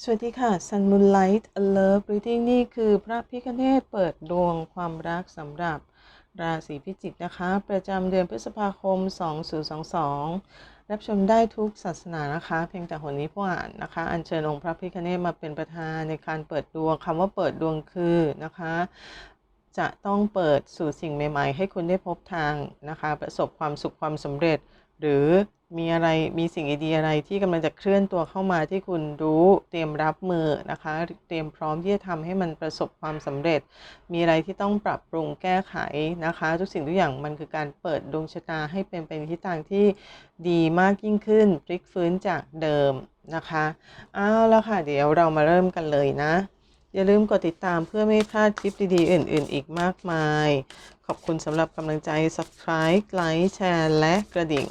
สวัสดีค่ะ Sun Moonlight Love Reading นี่คือพระพิคเนตเปิดดวงความรักสำหรับราศีพิจิกนะคะ ประจำเดือนพฤษภาคม 2022 รับชมได้ทุกศาสนานะคะ เพียงแต่หนนี้ผู้อ่านนะคะ อัญเชิญองค์พระพิคเนตมาเป็นประธานในการเปิดดวงคำว่าเปิดดวงคือนะคะ จะต้องเปิดสู่สิ่งใหม่ ๆ ให้คุณได้พบทางนะคะ ประสบความสุขความสำเร็จ หรือ มีอะไรมีสิ่งดีๆอะไรที่กำลังจะเคลื่อนตัวเข้ามาที่คุณรู้เตรียมรับมือนะคะ เตรียมพร้อมที่จะทำให้มันประสบความสำเร็จ มีอะไรที่ต้องปรับปรุงแก้ไขนะคะ ทุกสิ่งทุกอย่างมันคือการเปิดดวงชะตาให้เป็นไปในทิศทางที่ดีมากยิ่งขึ้นพลิกฟื้นจากเดิมนะคะเอาแล้วค่ะเดี๋ยวเรามาเริ่มกันเลยนะ อย่าลืมกดติดตามเพื่อไม่พลาดคลิปดีๆ อื่น ๆ อีกมากมาย ขอบคุณสำหรับกำลังใจ Subscribe ไลค์แชร์และกระดิ่ง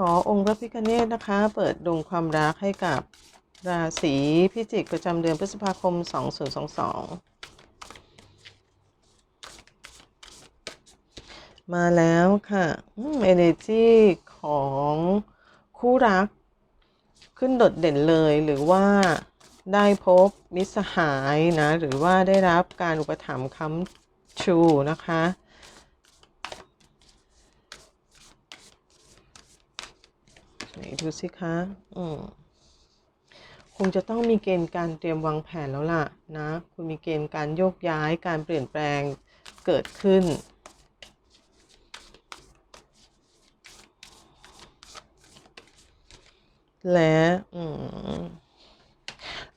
ขอองค์พระพิฆเนศนะคะ เปิดดวงความรักให้กับราศีพิจิกประจำเดือนพฤษภาคม 2022 มาแล้วค่ะเอเนจีของคู่รักขึ้นโดดเด่นเลยหรือว่าได้พบมิสหายนะ หรือว่าได้รับการอุปถัมภ์ค้ำชูนะคะ ไหน ดูสิคะ อืมคงจะต้องมีเกณฑ์การเตรียมวางแผนแล้วล่ะนะ คุณมีเกณฑ์การโยกย้ายการเปลี่ยนแปลงเกิดขึ้น และ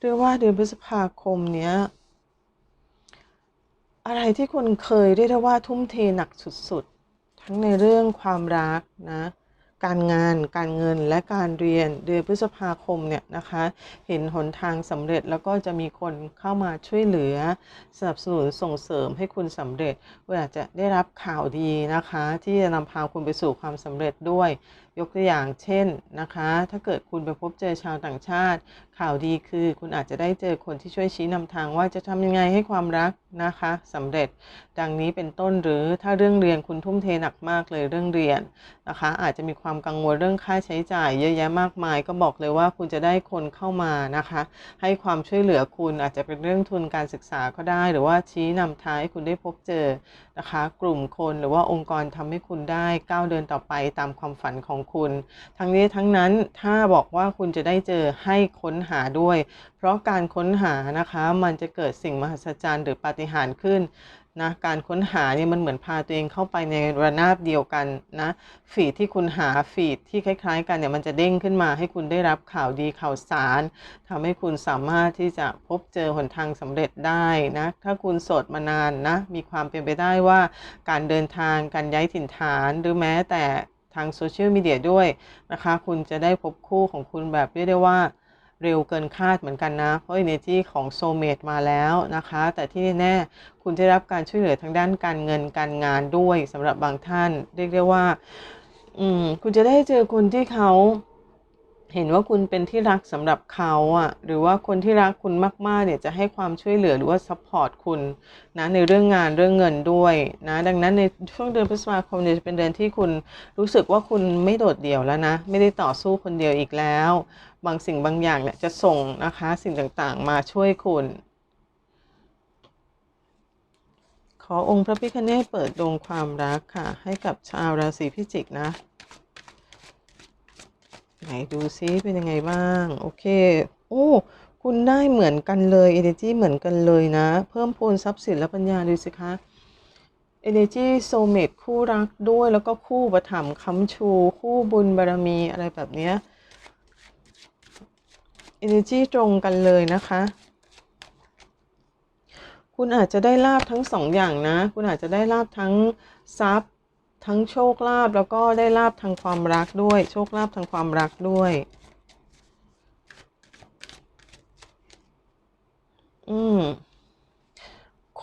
เรียกว่าเดือนพฤษภาคมเนี้ย อะไรที่คนเคยเรียกว่าทุ่มเทหนักสุดๆ ทั้งในเรื่องความรักนะ การงาน การเงินและการเรียนเดือนพฤษภาคมเนี่ยนะคะ เห็นหนทางสำเร็จแล้วก็จะมีคนเข้ามาช่วยเหลือ สนับสนุนส่งเสริมให้คุณสำเร็จคุณอาจจะได้รับข่าวดีนะคะ ที่จะนำพาคุณไปสู่ความสำเร็จด้วย ยกตัวอย่างเช่นนะคะ ถ้าเกิดคุณไปพบเจอชาวต่างชาติ ข่าวดีคือคุณอาจจะได้เจอคนที่ช่วยชี้นำทางว่าจะทำยังไงให้ความรักนะคะสำเร็จ ดังนี้เป็นต้นหรือถ้าเรื่องเรียนคุณทุ่มเทหนักมากเลยเรื่องเรียนนะคะ อาจจะมีความกังวลเรื่องค่าใช้จ่าย เยอะแยะมากมาย ก็บอกเลยว่าคุณจะได้คนเข้ามานะคะ ให้ความช่วยเหลือคุณอาจจะเป็นเรื่องทุนการศึกษาก็ได้ หรือว่าชี้นำทางให้คุณได้พบเจอนะคะ กลุ่มคนหรือว่าองค์กรทำให้คุณได้ก้าวเดินต่อไปตามความฝันของคุณ ทั้งนี้ทั้งนั้นถ้าบอกว่าคุณจะได้เจอให้ค้นหาด้วย เพราะการค้นหานะคะมันจะเกิดสิ่งมหัศจรรย์หรือปาฏิหาริย์ขึ้นนะการค้นหาเนี่ยมันเหมือนพาตัวเองเข้าไปในระนาบเดียวกันนะฟีดที่คุณหาฟีดที่คล้าย ๆ กันเนี่ยมันจะเด้งขึ้นมาให้คุณได้รับข่าวดีข่าวสารทำให้คุณสามารถที่จะพบเจอหนทางสำเร็จได้นะถ้าคุณโสดมานานนะมีความเป็นไปได้ว่า การเดินทางการย้ายถิ่นฐานหรือแม้แต่ ทางโซเชียลมีเดียด้วยนะคะ คุณจะได้พบคู่ของคุณแบบเรียกได้ว่าเร็วเกินคาดเหมือนกันนะ เพราะ energy ของโซเมตมาแล้วนะคะ แต่ที่แน่ๆคุณจะรับการช่วยเหลือทางด้านการเงินการงานด้วยสำหรับบางท่าน เรียกได้ว่า อืม คุณจะได้เจอคนที่เขา เห็นว่าคุณเป็นที่รักสำหรับเขาอะ หรือว่าคนที่รักคุณมาก ๆ เนี่ยจะให้ความช่วยเหลือหรือว่าซัพพอร์ตคุณนะในเรื่องงานเรื่องเงินด้วยนะ ดังนั้นในช่วงเดือนพฤษภาคมเนี่ยจะเป็นเดือนที่คุณรู้สึกว่าคุณไม่โดดเดี่ยวแล้วนะ ไม่ได้ต่อสู้คนเดียวอีกแล้ว บางสิ่งบางอย่างเนี่ยจะส่งนะคะสิ่งต่างๆ มาช่วยคุณ ขอองค์พระพิฆเนศเปิดดวงความรักค่ะ ให้กับชาวราศีพิจิกนะ ไหนดูซิเป็นยังไงบ้าง โอเค โอ้ คุณได้เหมือนกันเลย energy เหมือนกันเลยนะ เพิ่มพูนทรัพย์สินและปัญญาดูสิคะ energy soulmate คู่รักด้วยแล้วก็คู่ประถมค้ำชู คู่บุญบารมีอะไรแบบเนี้ย energy ตรงกันเลยนะคะ คุณอาจจะได้ลาบทั้งสองอย่างนะ คุณอาจจะได้ลาบทั้งทรัพย์ ทั้งโชคลาภแล้วก็ได้ลาบทางความรักด้วย โชคลาภทางความรักด้วย อืม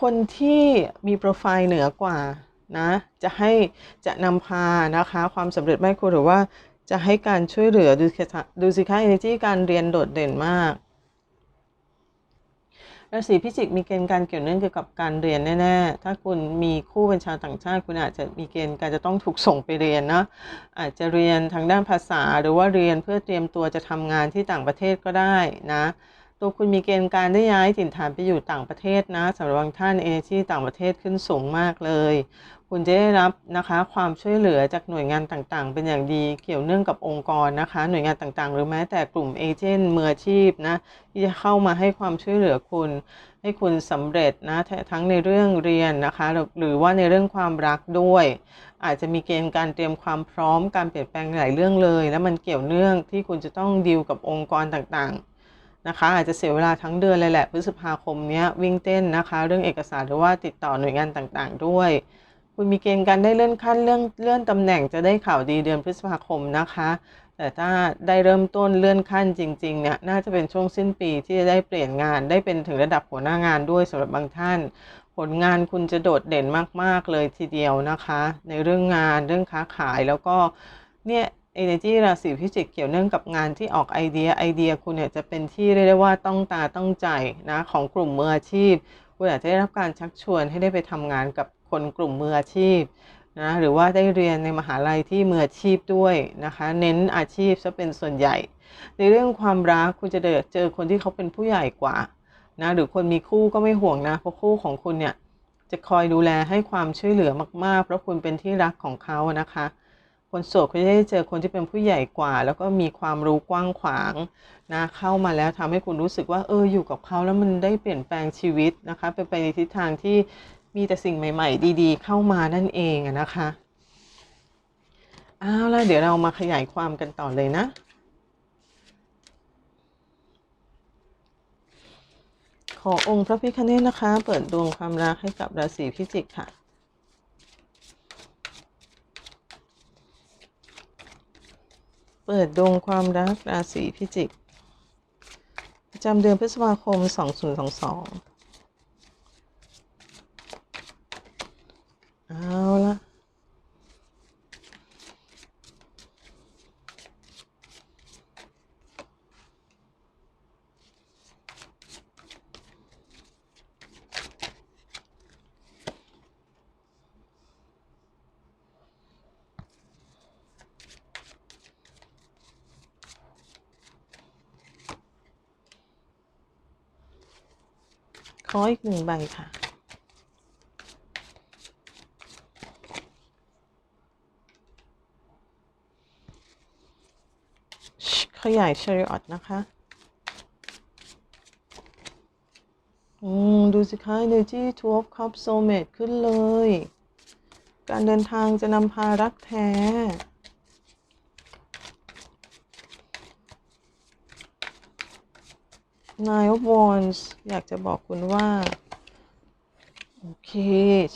คนที่มีโปรไฟล์เหนือกว่า นะ จะให้จะนำพานะคะ ความสำเร็จไม่คุณหรือว่าจะให้การช่วยเหลือดูสิคะดูสิคะ energy การเรียนโดดเด่นมาก ราศีพิจิกมีเกณฑ์การเกี่ยวเนื่องเกี่ยวกับการเรียนแน่ๆ ถ้าคุณมีคู่เป็นชาวต่างชาติ คุณอาจจะมีเกณฑ์การจะต้องถูกส่งไปเรียนนะ อาจจะเรียนทางด้านภาษาหรือว่าเรียนเพื่อเตรียมตัวจะทำงานที่ต่างประเทศก็ได้นะ ตัวคุณมีเกณฑ์การได้ย้ายถิ่นฐานไปอยู่ต่างประเทศนะสำหรับบางท่านเอเนจีต่างประเทศขึ้นสูงมากเลย คุณจะได้รับนะคะความช่วยเหลือจากหน่วยงานต่างๆ เป็นอย่างดีเกี่ยวเนื่องกับองค์กรนะคะ หน่วยงานต่างๆ หรือแม้แต่กลุ่มเอเจนต์มืออาชีพนะที่จะเข้ามาให้ความช่วยเหลือคุณ ให้คุณสำเร็จนะทั้งในเรื่องเรียนนะคะ หรือว่าในเรื่องความรักด้วย อาจจะมีเกณฑ์การเตรียมความพร้อมการเปลี่ยนแปลงหลายเรื่องเลย แล้วมันเกี่ยวเนื่องที่คุณจะต้องดีลกับองค์กรต่างๆ นะคะอาจจะเสียเวลาทั้งเดือนเลยแหละพฤษภาคมนี้วิ่งเต้นนะคะ เรื่องเอกสารหรือว่าติดต่อหน่วยงานต่างๆ ด้วย คุณมีเกณฑ์การได้เลื่อนขั้นเรื่องเลื่อนตำแหน่งจะได้ข่าวดีเดือนพฤษภาคมนะคะ แต่ถ้าได้เริ่มต้นเลื่อนขั้นจริงๆเนี่ยน่าจะเป็นช่วงสิ้นปีที่จะได้เปลี่ยนงานได้เป็นถึงระดับหัวหน้างานด้วยสำหรับบางท่าน ผลงานคุณจะโดดเด่นมากๆเลยทีเดียวนะคะ ในเรื่องงานเรื่องค้าขายแล้วก็เนี่ย Energy ราศีพิจิกเกี่ยวเนื่องกับงานที่ออกไอเดียไอเดียคุณเนี่ยจะเป็นที่เรียกได้ว่าต้องตาต้องใจนะของกลุ่มมืออาชีพคุณอาจจะได้รับการชักชวนให้ได้ไปทำงานกับคนกลุ่มมืออาชีพนะหรือว่าได้เรียนในมหาลัยที่มืออาชีพด้วยนะคะ เน้นอาชีพซะเป็นส่วนใหญ่ ในเรื่องความรักคุณจะเจอคนที่เขาเป็นผู้ใหญ่กว่านะหรือคนมีคู่ก็ไม่ห่วงนะเพราะคู่ของคุณเนี่ยจะคอยดูแลให้ความช่วยเหลือมากๆ เพราะคุณเป็นที่รักของเขานะคะ คนโสดเขาจะได้เจอคนที่เป็นผู้ใหญ่กว่า แล้วก็มีความรู้กว้างขวางนะเข้ามาแล้วทำให้คุณรู้สึกว่าเอออยู่กับเขาแล้วมันได้เปลี่ยนแปลงชีวิตนะคะเป็นไปในทิศทางที่มีแต่สิ่งใหม่ ๆ ดี ๆ เข้ามานั่นเองนะคะเอาล่ะเดี๋ยวเรามาขยายความกันต่อเลยนะ ขอองค์พระพิคเนตนะคะ เปิดดวงความรักให้กับราศีพิจิกค่ะ เปิดดวงความรักราศีพิจิกประจำเดือนพฤษภาคม 2022 เอาละข ออีกหนึ่งใบค่ะ ขยายเชริออตนะคะอืมดูสิคะ Energy Two of Cups Soulmate ขึ้นเลย การเดินทางจะนำพารักแท้ Nine of Wands อยากจะบอกคุณว่า โอเค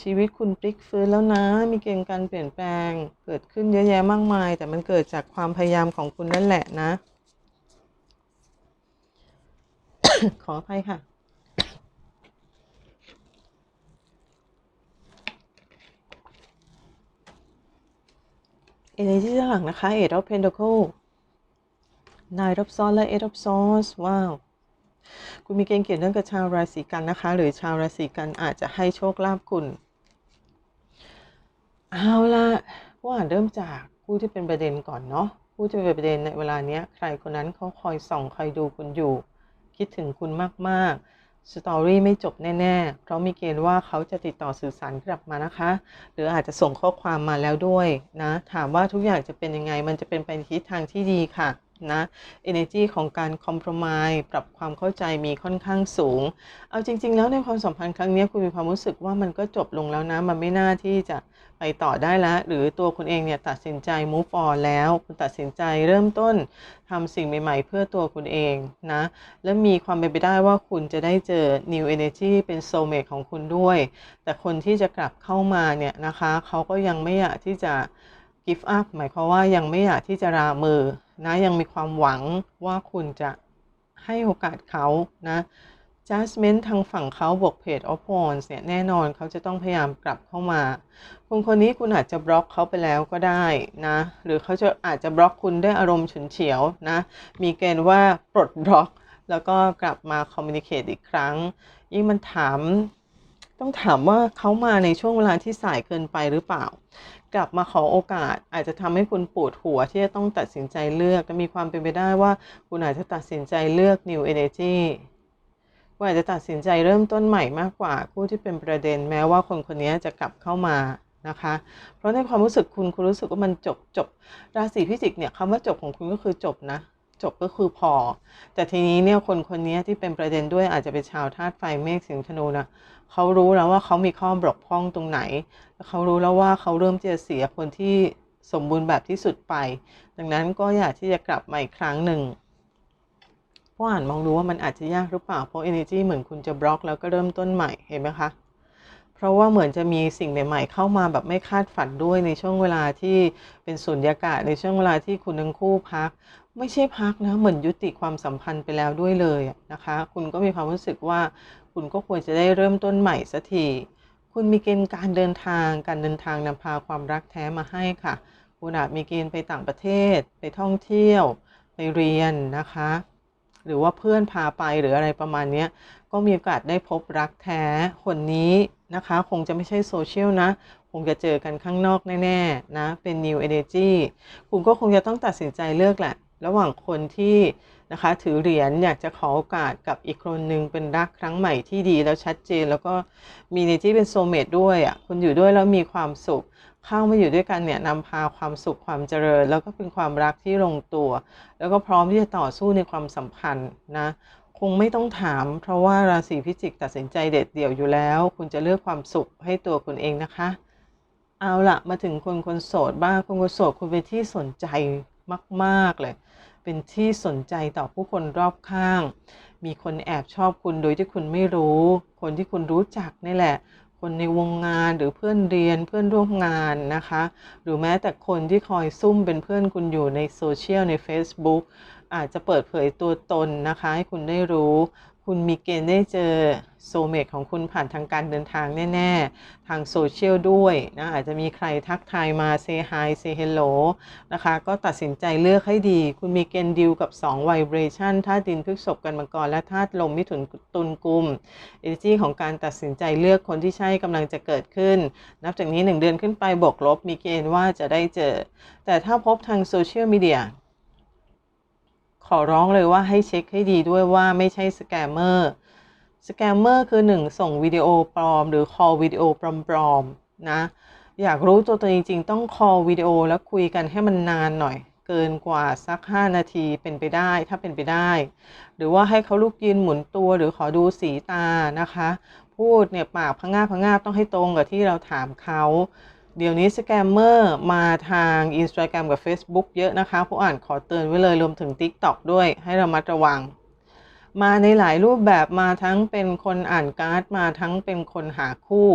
ชีวิตคุณพลิกฟื้นแล้วนะ มีเกณฑ์การเปลี่ยนแปลง เกิดขึ้นเยอะแยะมากมาย แต่มันเกิดจากความพยายามของคุณนั่นแหละนะ ขออภัยค่ะ Energy ด้านหลังนะคะ Eight of Pentacle Nine of Swords และ Eight of Swords ว้าว คุณมีเกณฑ์เกี่ยวเนื่องกับชาวราศีกันนะคะ หรือชาวราศีกันอาจจะให้โชคลาภคุณ เอาละผู้อ่านเริ่มจากผู้ที่เป็นประเด็นก่อนเนาะผู้ที่เป็นประเด็นในเวลาเนี้ย ใครคนนั้นเขาคอยส่องคอยดูคุณอยู่ คิดถึงคุณมากๆสตอรี่ไม่จบแน่ๆ เพราะมีเกณฑ์ว่าเขาจะติดต่อสื่อสารกลับมานะคะ หรืออาจจะส่งข้อความมาแล้วด้วยนะ ถามว่าทุกอย่างจะเป็นยังไง มันจะเป็นไปในทิศทางที่ดีค่ะ นะ energy ของการ compromise ปรับความเข้าใจมีค่อนข้างสูง เอาจริง ๆ แล้วในความสัมพันธ์ครั้งนี้คุณมีความรู้สึกว่ามันก็จบลงแล้วนะ มันไม่น่าที่จะไปต่อได้แล้ว หรือตัวคุณเองเนี่ยตัดสินใจ move on แล้ว คุณตัดสินใจเริ่มต้นทำสิ่งใหม่ ๆ เพื่อตัวคุณเองนะ และมีความเป็นไปได้ว่าคุณจะได้เจอ new energy เป็น soulmate ของคุณด้วย แต่คนที่จะกลับเข้ามาเนี่ยนะคะ เขาก็ยังไม่อยากที่จะ give up หมายความว่ายังไม่อยากที่จะรามือ นะยังมีความหวังว่าคุณจะให้โอกาสเขานะ judgment ทางฝั่งเขาบวก page of wands เนี่ยแน่นอนเขาจะต้องพยายามกลับเข้ามา คนคนนี้คุณอาจจะบล็อกเขาไปแล้วก็ได้นะ หรือเขาจะอาจจะบล็อกคุณด้วยอารมณ์ฉุนเฉียวนะ มีเกณฑ์ว่าปลดบล็อก แล้วก็กลับมาคอมมิวนิเคตอีกครั้ง ยิ่งมันถาม ต้องถามว่าเขามาในช่วงเวลาที่สายเกินไปหรือเปล่า กลับมาขอโอกาส อาจจะทำให้คุณปวดหัวที่จะต้องตัดสินใจเลือกและมีความเป็นไปได้ว่าคุณอาจจะตัดสินใจเลือก new energy คุณอาจจะตัดสินใจเริ่มต้นใหม่มากกว่าคู่ที่เป็นประเด็นแม้ว่าคนคนนี้จะกลับเข้ามานะคะ เพราะในความรู้สึกคุณคุณรู้สึกว่ามันจบจบราศีพิจิกเนี่ยคำว่าจบของคุณก็คือจบนะ จบก็คือพอ แต่ทีนี้เนี่ยคนคนนี้ที่เป็นประเด็นด้วยอาจจะเป็นชาวธาตุไฟเมษสิงธนูนะเขารู้แล้วว่าเขามีข้อบกพร่องตรงไหนเขารู้แล้วว่าเขาเริ่มจะเสียคนที่สมบูรณ์แบบที่สุดไป ดังนั้นก็อยากที่จะกลับมาอีกครั้งหนึ่งเพราะอ่านมองดูว่ามันอาจจะยากหรือเปล่าเพราะ energy เหมือนคุณจะบล็อกแล้วก็เริ่มต้นใหม่เห็นไหมคะ เพราะว่าเหมือนจะมีสิ่งใหม่ ๆ เข้ามาแบบไม่คาดฝันด้วยในช่วงเวลาที่เป็นสุญญากาศในช่วงเวลาที่คุณทั้งคู่พัก ไม่ใช่พักนะเหมือนยุติความสัมพันธ์ไปแล้วด้วยเลยนะคะ คุณก็มีความรู้สึกว่า คุณก็ควรจะได้เริ่มต้นใหม่สักทีคุณมีเกณฑ์การเดินทาง การเดินทางนำพาความรักแท้มาให้ค่ะ คุณอาจมีเกณฑ์ไปต่างประเทศ ไปท่องเที่ยว ไปเรียนนะคะ หรือว่าเพื่อนพาไปหรืออะไรประมาณนี้ ก็มีโอกาสได้พบรักแท้คนนี้นะคะ คงจะไม่ใช่โซเชียลนะ คงจะเจอกันข้างนอกแน่ๆนะ เป็น New Energy คุณก็คงจะต้องตัดสินใจเลือกแหละ ระหว่างคนที่นะคะ ถือเหรียญอยากจะขอโอกาสกับอีกคนหนึ่งเป็นรักครั้งใหม่ที่ดีแล้วชัดเจน แล้วก็มีในที่เป็นโซเมตด้วยอะคุณอยู่ด้วยแล้วมีความสุขเข้ามาอยู่ด้วยกันเนี่ยนำพาความสุขความเจริญ แล้วก็เป็นความรักที่ลงตัว แล้วก็พร้อมที่จะต่อสู้ในความสัมพันธ์นะ คงไม่ต้องถาม เพราะว่าราศีพิจิกตัดสินใจเด็ดเดี่ยวอยู่แล้ว คุณจะเลือกความสุขให้ตัวคุณเองนะคะ เอาละมาถึงคนคนโสดบ้างคนคนโสดคุณเป็นที่สนใจมาก ๆ เลย เป็นที่สนใจต่อผู้คนรอบข้าง มีคนแอบชอบคุณโดยที่คุณไม่รู้ คนที่คุณรู้จักนี่แหละ คนในวงงานหรือเพื่อนเรียนเพื่อนร่วมงานนะคะ หรือแม้แต่คนที่คอยซุ่มเป็นเพื่อนคุณอยู่ในโซเชียลใน Facebook อาจจะเปิดเผยตัวตนนะคะ ให้คุณได้รู้ คุณมีเกณฑ์ได้เจอโซเมตของคุณผ่านทางการเดินทางแน่ ๆ ทางโซเชียลด้วยนะอาจจะมีใครทักทายมา say hi say hello นะคะ ก็ตัดสินใจเลือกให้ดี คุณมีเกณฑ์ดิวกับ2 vibration ธาตุดินพฤษภกันมังกรและธาตุลมมิถุนตุลกุม energy ของการตัดสินใจเลือกคนที่ใช่กำลังจะเกิดขึ้น นับจากนี้ 1 เดือนขึ้นไปบวกลบ มีเกณฑ์ว่าจะได้เจอ แต่ถ้าพบทางโซเชียลมีเดีย ขอร้องเลยว่าให้เช็คให้ดีด้วยว่าไม่ใช่สแกมเมอร์สแกมเมอร์คือ 1 ส่งวิดีโอปลอม หรือ call วิดีโอปลอมๆนะอยากรู้ตัวตนจริงๆต้อง call วิดีโอแล้วคุยกันให้มันนานหน่อย เกินกว่าสัก 5 นาทีเป็นไปได้ถ้าเป็นไปได้ หรือว่าให้เขาลุกยืนหมุนตัวหรือขอดูสีตานะคะ พูดเนี่ยปากพะงาบพะงาบต้องให้ตรงกับที่เราถามเขา เดี๋ยวนี้สแกมเมอร์มาทาง Instagram กับ Facebook เยอะนะคะผู้อ่านขอเตือนไว้เลยรวมถึง TikTok ด้วยให้เรามัดระวัง มาในหลายรูปแบบมาทั้งเป็นคนอ่านการ์ดมาทั้งเป็นคนหาคู่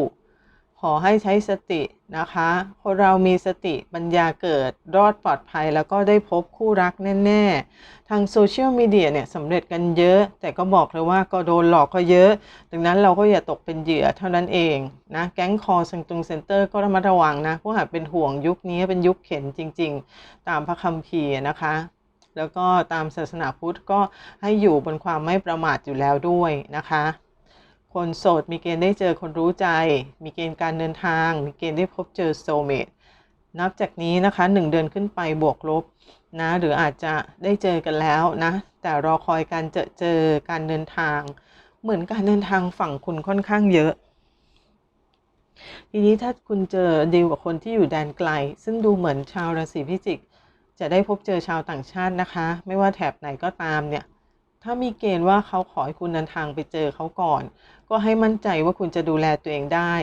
ขอให้ใช้สตินะคะคนเรามีสติปัญญาเกิดรอดปลอดภัยแล้วก็ได้พบคู่รักแน่ ๆ ทางโซเชียลมีเดียเนี่ยสำเร็จกันเยอะ แต่ก็บอกเลยว่าก็โดนหลอกก็เยอะ ดังนั้นเราก็อย่าตกเป็นเหยื่อเท่านั้นเองนะแก๊งคอสังตุงเซ็นเตอร์ก็ระมัดระวังนะเพราะหากเป็นห่วงยุคนี้เป็นยุคเข็นจริง ๆ ตามพระคัมภีร์นะคะแล้วก็ตามศาสนาพุทธก็ให้อยู่บนความไม่ประมาทอยู่แล้วด้วยนะคะ คนโสดมีเกณฑ์ได้เจอคนรู้ใจ มีเกณฑ์การเดินทาง มีเกณฑ์ได้พบเจอโซเมตนับจากนี้นะคะหนึ่งเดือนขึ้นไปบวกลบนะหรืออาจจะได้เจอกันแล้วนะ แต่รอคอยการเจอเจอการเดินทาง เหมือนการเดินทางฝั่งคุณค่อนข้างเยอะ ทีนี้ถ้าคุณเจอดีลกับคนที่อยู่แดนไกล ซึ่งดูเหมือนชาวราศีพิจิก จะได้พบเจอชาวต่างชาตินะคะ ไม่ว่าแถบไหนก็ตามเนี่ย ถ้ามีเกณฑ์ว่าเขาขอให้คุณเดินทางไปเจอเขาก่อน ก็ให้มั่นใจว่าคุณจะดูแลตัวเองได้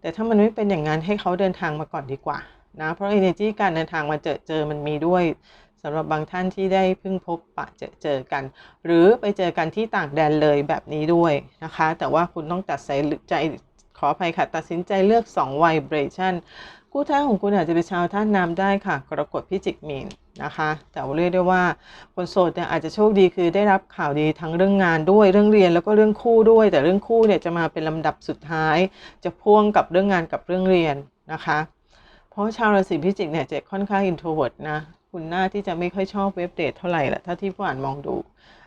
แต่ถ้ามันไม่เป็นอย่างนั้นให้เขาเดินทางมาก่อนดีกว่านะเพราะ energy การเดินทางมาเจอเจอมันมีด้วยสำหรับบางท่านที่ได้เพิ่งพบปะเจอเจอกัน หรือไปเจอกันที่ต่างแดนเลยแบบนี้ด้วยนะคะ แต่ว่าคุณต้องตัดสินใจขออภัยค่ะ ตัดสินใจเลือก 2 vibration คู่ท้าของคุณอาจจะเป็นชาวท่านน้ำได้ค่ะ กรกฎพิจิกมีนนะคะ แต่เรียกได้ว่าคนโสดเนี่ยอาจจะโชคดีคือได้รับข่าวดีทั้งเรื่องงานด้วยเรื่องเรียนแล้วก็เรื่องคู่ด้วย แต่เรื่องคู่เนี่ยจะมาเป็นลำดับสุดท้าย จะพ่วงกับเรื่องงานกับเรื่องเรียนนะคะ เพราะชาวราศีพิจิกเนี่ยจะค่อนข้าง introvert นะคุณหน่าที่จะไม่ค่อยชอบเว็บเดทเท่าไหร่แหละถ้าที่ผู้อ่านมองดู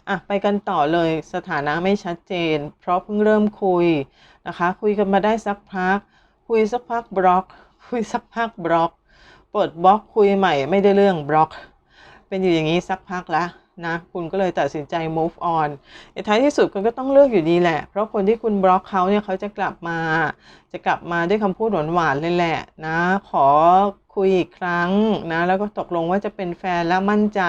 อะไปกันต่อเลยสถานะไม่ชัดเจน เพราะเพิ่งเริ่มคุยนะคะ คุยกันมาได้สักพัก คุยสักพักบล็อก คุยสักพักบล็อก เปิดบล็อกคุยใหม่ไม่ได้เรื่องบล็อก เป็นอยู่อย่างนี้สักพักแล้วนะคุณก็เลยตัดสินใจ move on ในท้ายที่สุดคุณก็ต้องเลือกอยู่ดีแหละ เพราะคนที่คุณบล็อกเขาเนี่ยเขาจะกลับมา จะกลับมาด้วยคำพูดหวานๆเลยแหละนะ ขอคุยอีกครั้งนะ แล้วก็ตกลงว่าจะเป็นแฟนแล้วมั่นใจ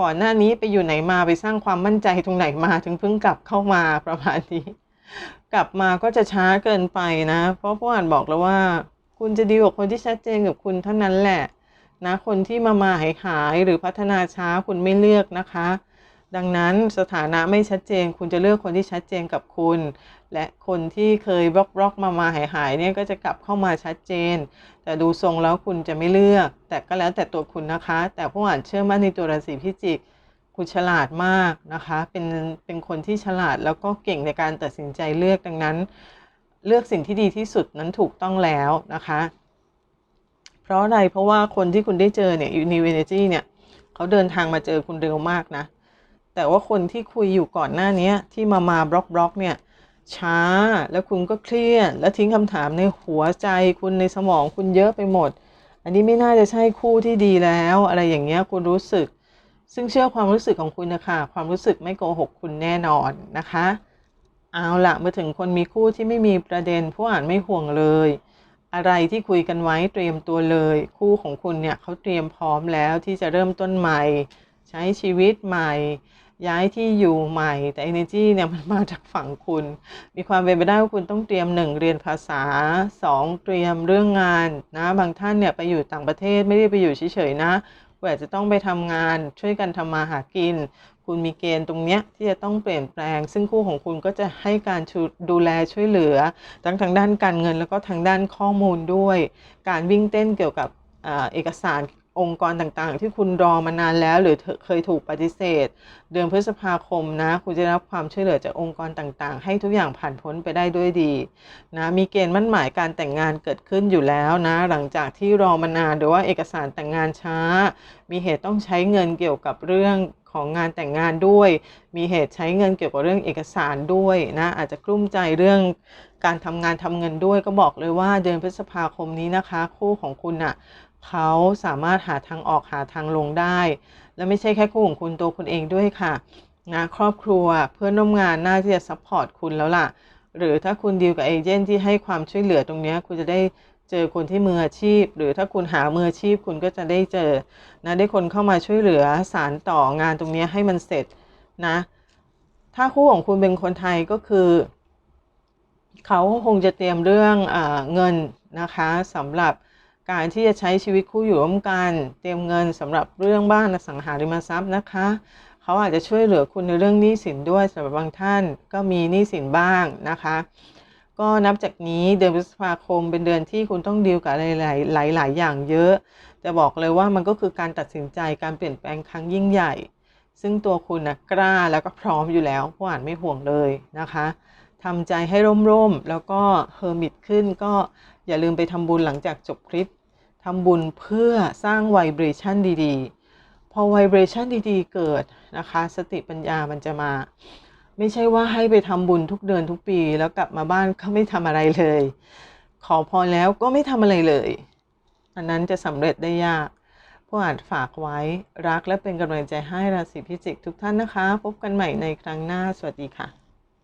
ก่อนหน้านี้ไปอยู่ไหนมาไปสร้างความมั่นใจตรงไหนมาถึงเพิ่งกลับเข้ามาประมาณนี้ กลับมาก็จะช้าเกินไปนะ เพราะผู้อ่านบอกแล้วว่า คุณจะดีกว่าคนที่ชัดเจนกับคุณเท่านั้นแหละนะคนที่มามาหายหายหรือพัฒนาช้าคุณไม่เลือกนะคะ ดังนั้นสถานะไม่ชัดเจน คุณจะเลือกคนที่ชัดเจนกับคุณ และคนที่เคยบล็อกบล็อกมามาหายหายเนี่ยก็จะกลับเข้ามาชัดเจน แต่ดูทรงแล้วคุณจะไม่เลือก แต่ก็แล้วแต่ตัวคุณนะคะ แต่ผู้อ่านเชื่อมั่นในตัวราศีพิจิกคุณฉลาดมากนะคะ เป็นเป็นคนที่ฉลาดแล้วก็เก่งในการตัดสินใจเลือกดังนั้น เลือกสิ่งที่ดีที่สุดนั้นถูกต้องแล้วนะคะ เพราะอะไรเพราะว่าคนที่คุณได้เจอเนี่ย New Energy เนี่ยเขาเดินทางมาเจอคุณเร็วมากนะ แต่ว่าคนที่คุยอยู่ก่อนหน้านี้ที่มามาบล็อกบล็อกเนี่ยช้าแล้วคุณก็เครียด แล้วทิ้งคำถามในหัวใจคุณในสมองคุณเยอะไปหมด อันนี้ไม่น่าจะใช่คู่ที่ดีแล้ว อะไรอย่างเงี้ยคุณรู้สึก ซึ่งเชื่อความรู้สึกของคุณนะคะ ความรู้สึกไม่โกหกคุณแน่นอนนะคะ เอาละเมื่อถึงคนมีคู่ที่ไม่มีประเด็นผู้อ่านไม่ห่วงเลย อะไรที่คุยกันไว้เตรียมตัวเลย คู่ของคุณเนี่ยเขาเตรียมพร้อมแล้วที่จะเริ่มต้นใหม่ ใช้ชีวิตใหม่ย้ายที่อยู่ใหม่แต่ energy เนี่ยมันมาจากฝั่งคุณ มีความเป็นไปได้ว่าคุณต้องเตรียมหนึ่งเรียนภาษาสองเตรียมเรื่องงานนะบางท่านเนี่ยไปอยู่ต่างประเทศไม่ได้ไปอยู่เฉยๆนะ คุณอาจจะต้องไปทำงานช่วยกันทำมาหากิน คุณมีเกณฑ์ตรงเนี้ยที่จะต้องเปลี่ยนแปลง ซึ่งคู่ของคุณก็จะให้การดูแลช่วยเหลือ ทั้งทางด้านการเงินแล้วก็ทางด้านข้อมูลด้วย การวิ่งเต้นเกี่ยวกับเอกสาร องค์กรต่างๆ ที่คุณรอมานานแล้ว หรือเคยถูกปฏิเสธ เดือนพฤษภาคมนะ คุณจะรับความช่วยเหลือจากองค์กรต่างๆ ให้ทุกอย่างผ่านพ้นไปได้ด้วยดีนะมีเกณฑ์มั่นหมายการแต่งงานเกิดขึ้นอยู่แล้วนะ หลังจากที่รอมานานหรือว่าเอกสารแต่งงานช้า มีเหตุต้องใช้เงินเกี่ยวกับเรื่องของงานแต่งงานด้วย มีเหตุใช้เงินเกี่ยวกับเรื่องเอกสารด้วยนะ อาจจะกลุ้มใจเรื่องการทำงานทำเงินด้วย ก็บอกเลยว่าเดือนพฤษภาคมนี้นะคะ คู่ของคุณน่ะ เขาสามารถหาทางออกหาทางลงได้ และไม่ใช่แค่คู่ของคุณตัวคุณเองด้วยค่ะนะครอบครัวเพื่อนร่วมงานน่าที่จะซัพพอร์ตคุณแล้วล่ะ หรือถ้าคุณดีลกับเอเจนต์ที่ให้ความช่วยเหลือตรงนี้คุณจะได้เจอคนที่มืออาชีพ หรือถ้าคุณหามืออาชีพคุณก็จะได้เจอนะได้คนเข้ามาช่วยเหลือสารต่องานตรงนี้ให้มันเสร็จนะถ้าคู่ของคุณเป็นคนไทยก็คือ เขาคงจะเตรียมเรื่องเอเงินนะคะสำหรับ การที่จะใช้ชีวิตคู่อยู่ร่วมกันเตรียมเงินสำหรับเรื่องบ้านอสังหาริมทรัพย์นะคะ เขาอาจจะช่วยเหลือคุณในเรื่องหนี้สินด้วยสำหรับบางท่านก็มีหนี้สินบ้างนะคะ ก็นับจากนี้เดือนพฤษภาคมเป็นเดือนที่คุณต้องดีลกับอะไรหลายๆหลาย ๆ อย่างเยอะ จะบอกเลยว่ามันก็คือการตัดสินใจการเปลี่ยนแปลงครั้งยิ่งใหญ่ ซึ่งตัวคุณนะกล้าแล้วก็พร้อมอยู่แล้วผู้อ่านไม่ห่วงเลยนะคะทำใจให้ร่มๆ แล้วก็เฮอร์มิตขึ้นก็อย่าลืมไปทำบุญหลังจากจบคลิป ทำบุญเพื่อสร้างไวเบรชันดีๆ พอไวเบรชันดีๆ เกิดนะคะ สติปัญญามันจะมา ไม่ใช่ว่าให้ไปทำบุญทุกเดือนทุกปี แล้วกลับมาบ้านก็ไม่ทำอะไรเลย ขอพรแล้วก็ไม่ทำอะไรเลย อันนั้นจะสำเร็จได้ยากผู้อ่าจฝากไว้รักและเป็นกำลังใจให้ราศีพิจิกทุกท่านนะคะ พบกันใหม่ในครั้งหน้า สวัสดีค่ะ